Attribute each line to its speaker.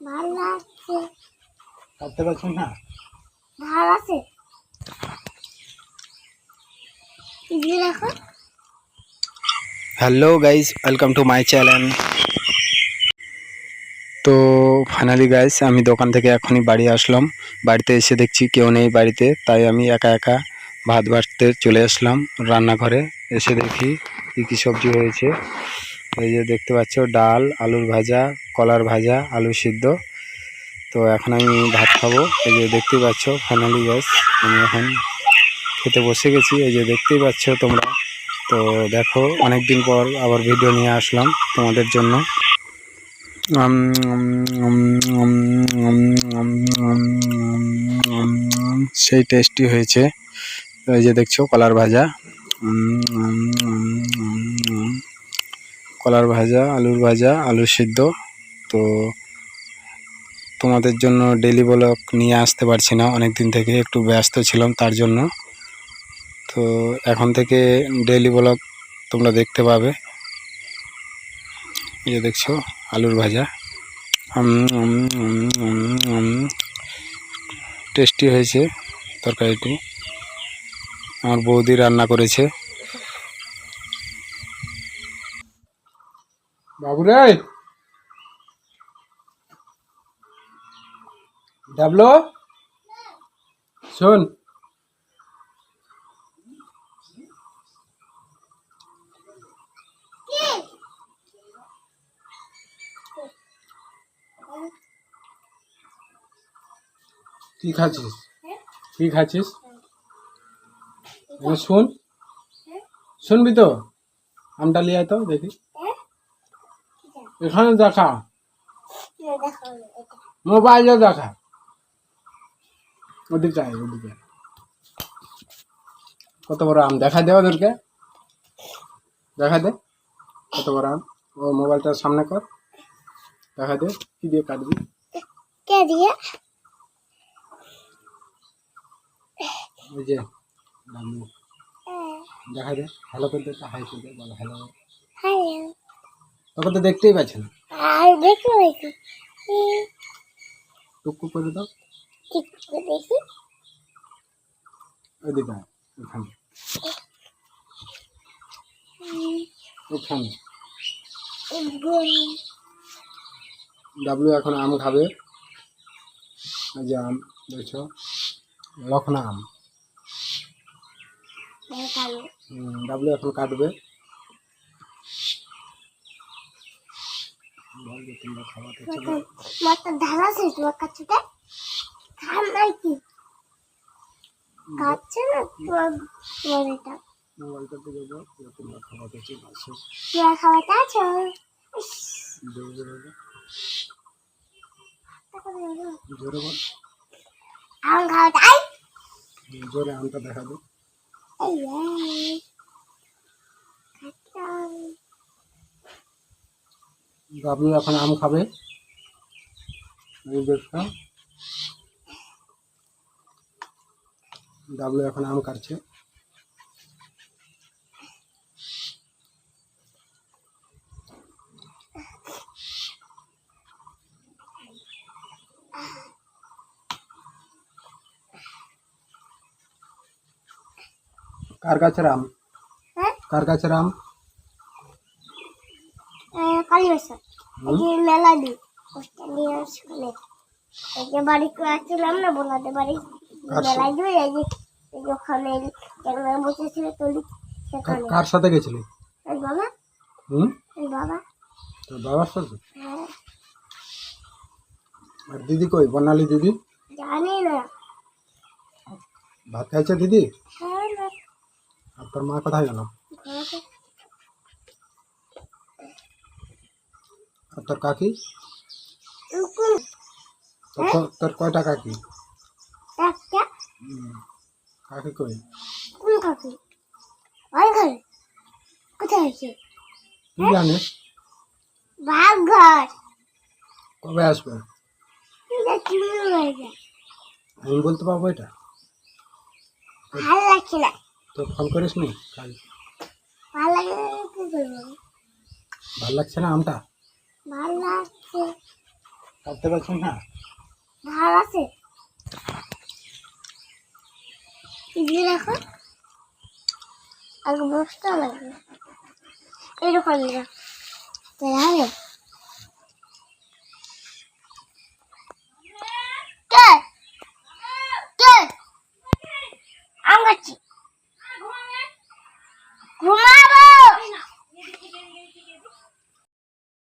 Speaker 1: ভালো লাগছে
Speaker 2: কাটতে পারছেন না?
Speaker 1: ধার আছে।
Speaker 2: Hello guys welcome to my channel. তো ফাইনালি গাইজ আমি দোকান থেকে এখনই বাড়ি আসলাম। বাড়িতে এসে দেখছি কেউ নেই বাড়িতে তাই আমি একা একা ভাত বাড়তে চলে আসলাম রান্নাঘরে। এসে দেখি কী কী সবজি হয়েছে। এই যে দেখতে পাচ্ছ ডাল আলুর ভাজা কলার ভাজা আলু সিদ্ধ তো এখন আমি ভাত খাব এই যে দেখতেই পাচ্ছ ফাইনালি গ্যাস আমি এখন খেতে বসে গেছি এই যে দেখতেই পাচ্ছ তোমরা তো দেখো অনেক দিন পর আবার ভিডিও নিয়ে আসলাম তোমাদের জন্য সেই টেস্টি হয়েছে এই যে দেখছ কলার ভাজা কলার ভাজা, আলুর ভাজা আলু সিদ্ধ। তো তোমাদের জন্য ডেলি ব্লগ নিয়ে আসতে পারছি না। অনেক দিন থেকে একটু ব্যস্ত ছিলাম তার জন্য। তো এখন থেকে ডেইলি ব্লগ তোমরা দেখতে পাবে। এই যে দেখছ, আলুর ভাজা। টেস্টি হয়েছে তরকারিটি। আমার বৌদি রান্না করেছে। বাবুরে। ডাবলো? শোন। কি খাচ্ছিস? কি খাচ্ছিস? শোন। শুনবি তো? আমটা লিয়ে তো দেখি। এখানে দেখা। মোবাইলে দেখা। ওদিকে আয় ওদিকে কত বড় আম? দেখা দে ওদেরকে। দেখা দে। কত বড় আম? ও মোবাইলটা সামনে কর। দেখা দে কি দিয়ে কাটবি?
Speaker 1: কে দিয়ে?
Speaker 2: ওই যে দেখা দে। হ্যালো করে দে হাই করে দে বলো হ্যালো
Speaker 1: হ্যালো
Speaker 2: তোকে তো দেখতেই পাচ্ছে না
Speaker 1: আর
Speaker 2: টুকু করে দাও।
Speaker 1: দেখি।
Speaker 2: ওইদিকে ওখানে ডাবলু এখন আম খাবে। যে আম দেখছ? লখনা আম।
Speaker 1: ভালো
Speaker 2: ডাবলু এখন কাটবে বল যে তোমরা খাওয়াতে চলো।
Speaker 1: মাথা ধার আছে তোমার কাছে খান নাই কি কাটছে না তোমার তোমার এটা
Speaker 2: মোবাইলটা দিয়ে দেবো তোমরা খাওয়াতে চলে আসো
Speaker 1: তোমার খাওয়াতে আছো
Speaker 2: জোরে জোরে জোরে বল
Speaker 1: আম খাওয়াতে আই
Speaker 2: জোরে আমটা দেখা দে
Speaker 1: এই এই। খাচ্ছাম।
Speaker 2: ডাবলু এখন আম খাবে। দেখছ ডাবলু এখন আম কাটছে। কার গাছের আম?
Speaker 1: হ্যাঁ?
Speaker 2: কার গাছের আম?
Speaker 1: কালী যে মেলা দিই পোস্টার নিয়ে সেখানে এই যে বাড়ি আসছিলাম না বোনাদের বাড়ি মেলায় দিয়ে এই যে ওখানে ক্যামেরা বসেছিল তুলি সেখানে।
Speaker 2: কার- সাথে গেছিলি?
Speaker 1: বাবা।
Speaker 2: হুম?
Speaker 1: বাবা।
Speaker 2: তোর বাবার সাথে?
Speaker 1: হ্যাঁ।
Speaker 2: আর দিদি কই? বর্ণালী দিদি?
Speaker 1: জানি না।
Speaker 2: ভাত খাইছে দিদি?
Speaker 1: হ্যাঁ
Speaker 2: আর তোর মা কোথায় গেল আর তোর কাকি? তোর কয়টা কাকি? কাকি কই?
Speaker 1: কোন কাকি? ওই ঘরে। কোথায় আছে?
Speaker 2: তুই জানিস?
Speaker 1: ঘর
Speaker 2: কবে আসবে? আমি বলতে পারব এটা?
Speaker 1: ভালো লাগছে না।
Speaker 2: তো ফোন করিস নি। কাল
Speaker 1: ভালো
Speaker 2: লাগছে না আমটা?
Speaker 1: ভালো লাগছে
Speaker 2: কাটতে পারছেন না?
Speaker 1: ভালো আছে। ইজি রাখো আগে বসতে লাগবে এরকম রাখ তাহলে